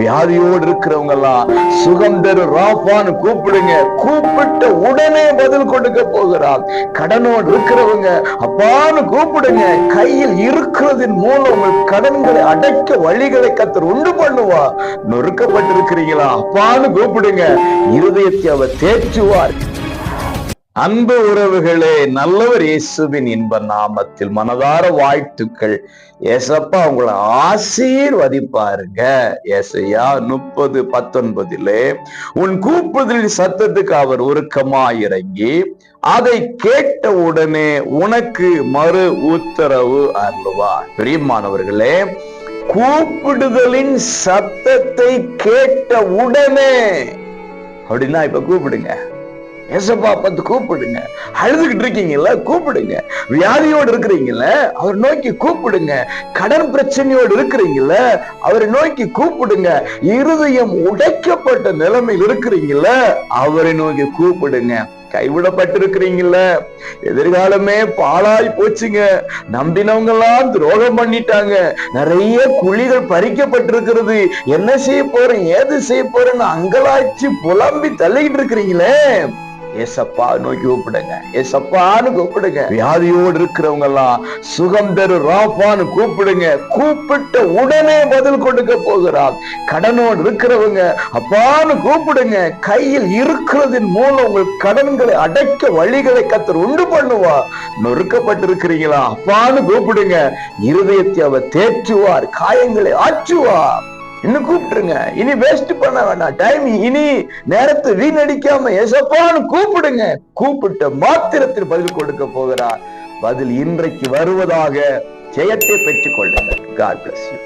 வியாதியோடு இருக்கிறவங்க எல்லாம் சுகம் தரு ராப்பான்னு கூப்பிடுங்க. கூப்பிட்ட உடனே பதில் கொடுக்க போகிறார் கடனோடு இருக்கிறவங்க அப்பான்னு கூப்பிடுங்க. கையில் இருக்கிறதின் மூலம் உங்கள் கடன்களை அடைக்க வழிகளை கத்தர் உண்டு பண்ணுவா. நொறுக்கப்பட்டிருக்கிறீங்களா? அப்பான்னு கூப்பிடுங்க. இருதயத்தை அவர் தேற்றுவார். அன்பு உறவுகளே நல்லவர் இயேசுவின் இன்ப நாமத்தில் மனதார வாழ்த்துக்கள். ஏசப்பா உங்களை ஆசீர்வதிப்பாருங்க. ஏசையா முப்பது பத்தொன்பதிலே உன் கூப்புதலின் சத்தத்துக்கு அவர் உருக்கமாயிறங்கி அதை கேட்ட உடனே உனக்கு மறு உத்தரவு அருள்வார். பிரியமானவர்களே கூப்பிடுதலின் சத்தத்தை கேட்ட உடனே அப்படின்னா இப்ப கூப்பிடுங்க. ஏசப்பா பார்த்து கூப்பிடுங்க. அழுதுகிட்டு இருக்கீங்கல்ல கூப்பிடுங்க. வியாதியோடு இருக்கிறீங்கல்ல அவர் நோக்கி கூப்பிடுங்க. கடன் பிரச்சனையோடு இருக்கிறீங்கல்ல அவரை நோக்கி கூப்பிடுங்க. இருதயம் உடைக்கப்பட்ட நிலைமையில் இருக்கிறீங்கல்ல அவரை நோக்கி கூப்பிடுங்க. கைவிடப்பட்டிருக்கிறீங்கல்ல. எதிர்காலமே பாழாய் போச்சுங்க. நம்பினவங்க எல்லாம் துரோகம் பண்ணிட்டாங்க. நிறைய குழிகள் பறிக்கப்பட்டிருக்கிறது. என்ன செய்ய போறேன் ஏது செய்ய போறேன்னு அங்கலாய்ச்சி புலம்பி தள்ளிக்கிட்டு இருக்கிறீங்களே. ஏசப்பா நோக்கி கூப்பிடுங்க. ஏசப்பான்னு கூப்பிடுங்க. வியாதியோடு இருக்கிறவங்க எல்லாம் சுகம் தரு ராப்பான்னு கூப்பிடுங்க. கூப்பிட்ட உடனே பதில் கொடுக்க போகிறார். கடனோடு இருக்கிறவங்க அப்பான்னு கூப்பிடுங்க. கையில் இருக்கிறதின் மூலம் உங்கள் கடன்களை அடைக்க வழிகளை கத்தர் உண்டு பண்ணுவா நொறுக்கப்பட்டிருக்கிறீங்களா? அப்பான்னு கூப்பிடுங்க. இருதயத்தை அவர் தேற்றுவார் காயங்களை ஆற்றுவார். இன்னும் கூப்பிட்டுருங்க. இனி வேஸ்ட் பண்ண வேண்டாம் டைம் இனி நேரத்தை வீணடிக்காம எசப்பான்னு கூப்பிடுங்க. கூப்பிட்ட மாத்திரத்தில் பதில் கொடுக்க போகிறார். பதில் இன்றைக்கு வருவதாக ஜெயத்தை பெற்றுக் கொள்ளுங்கள். God bless you